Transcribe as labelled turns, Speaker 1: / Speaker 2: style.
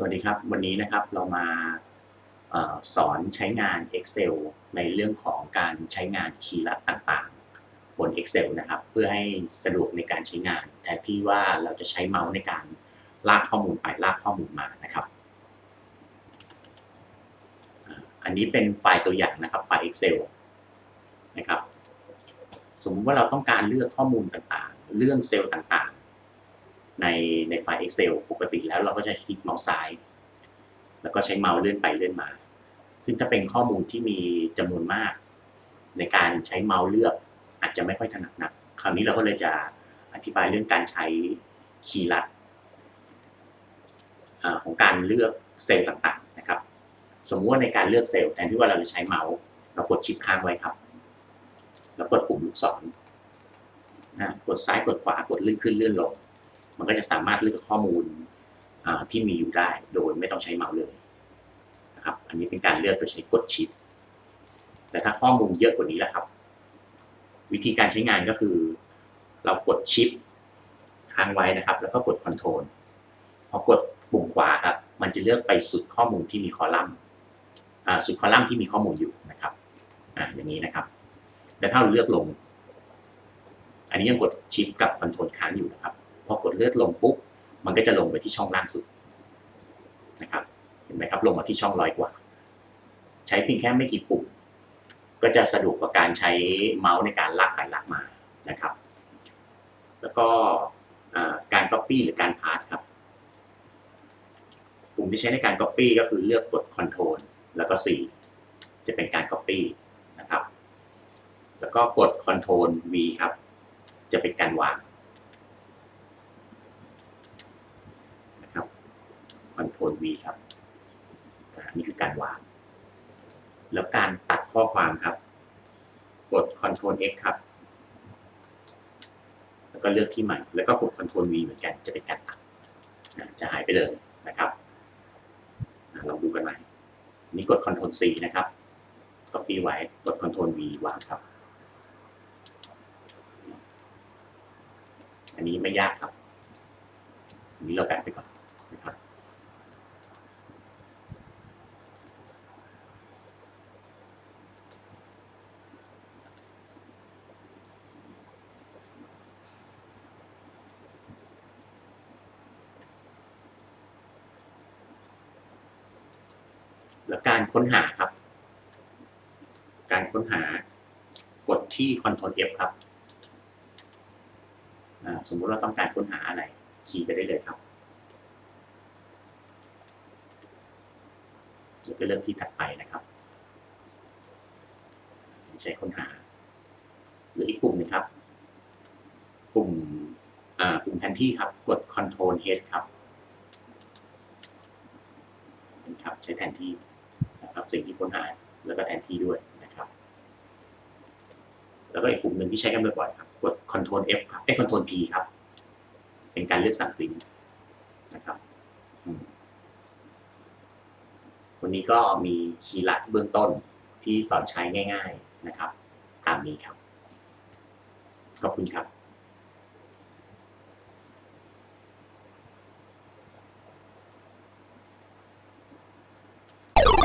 Speaker 1: สวัสดีครับ วันนี้นะครับเรามาอสอนใช้งาน Excel ในเรื่องของการใช้งานคีย์ลัดต่างๆ บน Excel นะครับ เพื่อให้สะดวกในการใช้งาน แทนที่ว่าเราจะใช้เมาส์ในการลากข้อมูลไปลากข้อมูลมานะครับ อันนี้เป็นไฟล์ตัวอย่างนะครับไฟล์ Excel นะครับ สมมติว่าเราต้องการเลือกข้อมูลต่างๆ เรื่องเซลล์ต่างๆ ในในไฟล์ Excel ปกติแล้วเราก็จะคลิกเมาส์ซ้าย แล้วก็ใช้เมาส์เลื่อนไปเลื่อนมา ซึ่งถ้าเป็นข้อมูลที่มีจำนวนมาก ในการใช้เมาส์เลือกอาจจะไม่ค่อยถนัดนัก คราวนี้เราก็เลยจะอธิบายเรื่องการใช้คีย์ลัดอของการเลือกเซลล์ต่างๆนะครับ สมมติว่าในการเลือกเซลล์แทนที่ว่าเราจะใช้เมาส์เรากดชิปค้างไว้ครับ แล้วกดปุ่มลูกศรนะกดซ้ายกดขวากดเลื่อนขึ้นเลื่อนลง มันก็จะสามารถเลือกข้อมูลที่มีอยู่ได้โดยไม่ต้องใช้เมาส์เลยนะครับ อันนี้เป็นการเลือกโดยใช้กดชิปแต่ถ้าข้อมูลเยอะกว่านี้แหละครับ วิธีการใช้งานก็คือ เรากดชิปค้างไว้นะครับ แล้วก็กดคอนโทรลพอกดปุ่มขวาครับ มันจะเลือกไปสุดข้อมูลที่มีคอลัมน์สุดคอลัมน์ที่มีข้อมูลอยู่นะครับออย่างนี้นะครับ แต่ถ้าเราเลือกลง อันนี้ยังกดชิปกับคอนโทรลค้างอยู่นะครับ พอกดเลือกลงปุ๊บมันก็จะลงไปที่ช่องล่างสุดนะครับเห็นไหมครับลงมาที่ช่องร้อยกว่า ใช้เพียงแค่ไม่กี่ปุ่มก็จะสะดวกกว่าการใช้เมาส์ในการลากไปลากมานะครับ แล้วก็อ่าการ Copy หรือการ Paste ครับปุ่มที่ใช้ในการ Copy ก็คือเลือกกด Ctrl แล้วก็ C จะเป็นการ Copy นะครับ แล้วก็กด Ctrl V ครับ จะเป็นการวางนะครับ Ctrl V ครับอ่านี่คือการวาง แล้วการตัดข้อความครับ กด Ctrl X ครับ แล้วก็เลือกที่ใหม่ แล้วก็กด Ctrl V เหมือนกัน จะเป็นการตัด จะหายไปเลยนะครับลองดูกันใหม่นี่กด Ctrl C นะครับ Copy ไว้ กด Ctrl V วางครับ อันนี้ไม่ยากครับ อันนี้เราแบ่งไปก่อนนะครับ แล้วการค้นหาครับ การค้นหากดที่ Ctrl F ครับ สมมุติเราต้องการค้นหาอะไร คีย์ไปได้เลยครับแล้วก็เริ่มที่ถัดไปนะครับ ใช้ค้นหา หรืออีกปุ่มหนึงครับ ปุ่มอ่าปุ่มแทนที่ครับ กด Ctrl H ครับนี่ครับ ใช้แทนที่ สิ่งที่ค้นหาแล้วก็แทนที่ด้วยนะครับ แล้วก็อีกปุ่มหนึ่งที่ใช้กันบ่อยๆครับกด Ctrl F ครับเอ้ Ctrl P ครับ เป็นการเลือกสั่งปริ้นนะครับวันนี้ก็มีคีย์ลัดเบื้องต้นที่สอนใช้ง่าย ๆนะครับ ตามนี้ครับ ขอบคุณครับ